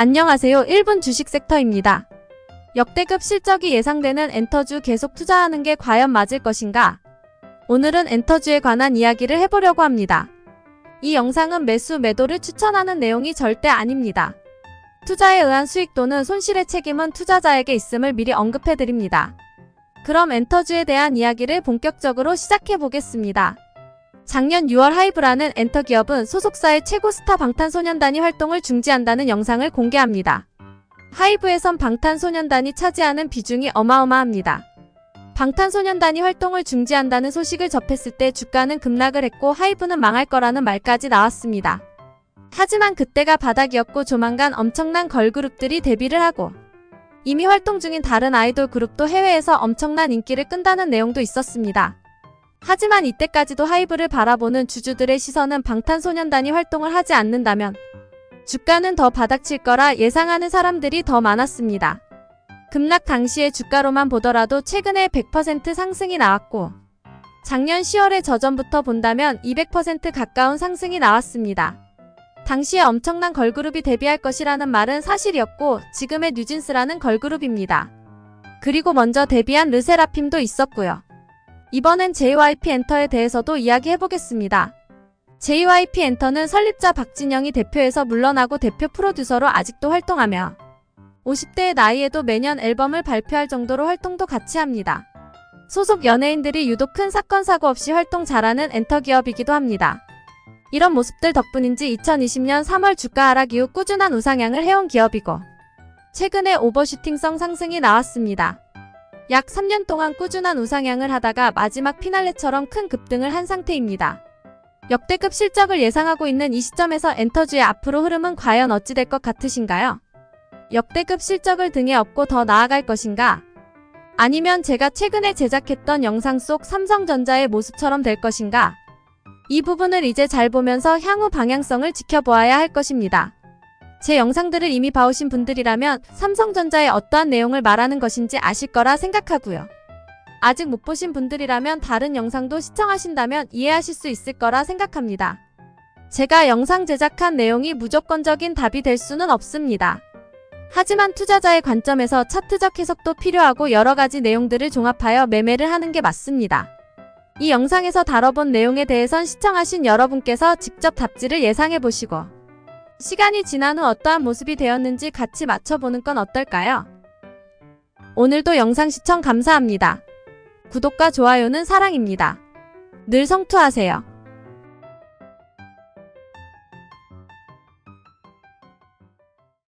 안녕하세요. 1분 주식 섹터입니다. 역대급 실적이 예상되는 엔터주 계속 투자하는 게 과연 맞을 것인가? 오늘은 엔터주에 관한 이야기를 해보려고 합니다. 이 영상은 매수 매도를 추천하는 내용이 절대 아닙니다. 투자에 의한 수익 또는 손실의 책임은 투자자에게 있음을 미리 언급해드립니다. 그럼 엔터주에 대한 이야기를 본격적으로 시작해 보겠습니다. 작년 6월 하이브라는 엔터 기업은 소속사의 최고 스타 방탄소년단이 활동을 중지한다는 영상을 공개합니다. 하이브에선 방탄소년단이 차지하는 비중이 어마어마합니다. 방탄소년단이 활동을 중지한다는 소식을 접했을 때 주가는 급락을 했고 하이브는 망할 거라는 말까지 나왔습니다. 하지만 그때가 바닥이었고 조만간 엄청난 걸그룹들이 데뷔를 하고 이미 활동 중인 다른 아이돌 그룹도 해외에서 엄청난 인기를 끈다는 내용도 있었습니다. 하지만 이때까지도 하이브를 바라보는 주주들의 시선은 방탄소년단이 활동을 하지 않는다면 주가는 더 바닥칠 거라 예상하는 사람들이 더 많았습니다. 급락 당시의 주가로만 보더라도 최근에 100% 상승이 나왔고 작년 10월의 저점부터 본다면 200% 가까운 상승이 나왔습니다. 당시에 엄청난 걸그룹이 데뷔할 것이라는 말은 사실이었고 지금의 뉴진스라는 걸그룹입니다. 그리고 먼저 데뷔한 르세라핌도 있었고요. 이번엔 JYP 엔터에 대해서도 이야기해보겠습니다. JYP 엔터는 설립자 박진영이 대표에서 물러나고 대표 프로듀서로 아직도 활동하며 50대의 나이에도 매년 앨범을 발표할 정도로 활동도 같이 합니다. 소속 연예인들이 유독 큰 사건 사고 없이 활동 잘하는 엔터 기업이기도 합니다. 이런 모습들 덕분인지 2020년 3월 주가 하락 이후 꾸준한 우상향을 해온 기업이고 최근에 오버슈팅성 상승이 나왔습니다. 약 3년 동안 꾸준한 우상향을 하다가 마지막 피날레처럼 큰 급등을 한 상태입니다. 역대급 실적을 예상하고 있는 이 시점에서 엔터주의 앞으로 흐름은 과연 어찌 될 것 같으신가요? 역대급 실적을 등에 업고 더 나아갈 것인가? 아니면 제가 최근에 제작했던 영상 속 삼성전자의 모습처럼 될 것인가? 이 부분을 이제 잘 보면서 향후 방향성을 지켜보아야 할 것입니다. 제 영상들을 이미 봐오신 분들이라면 삼성전자의 어떠한 내용을 말하는 것인지 아실 거라 생각하고요. 아직 못 보신 분들이라면 다른 영상도 시청하신다면 이해하실 수 있을 거라 생각합니다. 제가 영상 제작한 내용이 무조건적인 답이 될 수는 없습니다. 하지만 투자자의 관점에서 차트적 해석도 필요하고 여러 가지 내용들을 종합하여 매매를 하는 게 맞습니다. 이 영상에서 다뤄본 내용에 대해선 시청하신 여러분께서 직접 답지를 예상해 보시고 시간이 지난 후 어떠한 모습이 되었는지 같이 맞춰보는 건 어떨까요? 오늘도 영상 시청 감사합니다. 구독과 좋아요는 사랑입니다. 늘 성투하세요.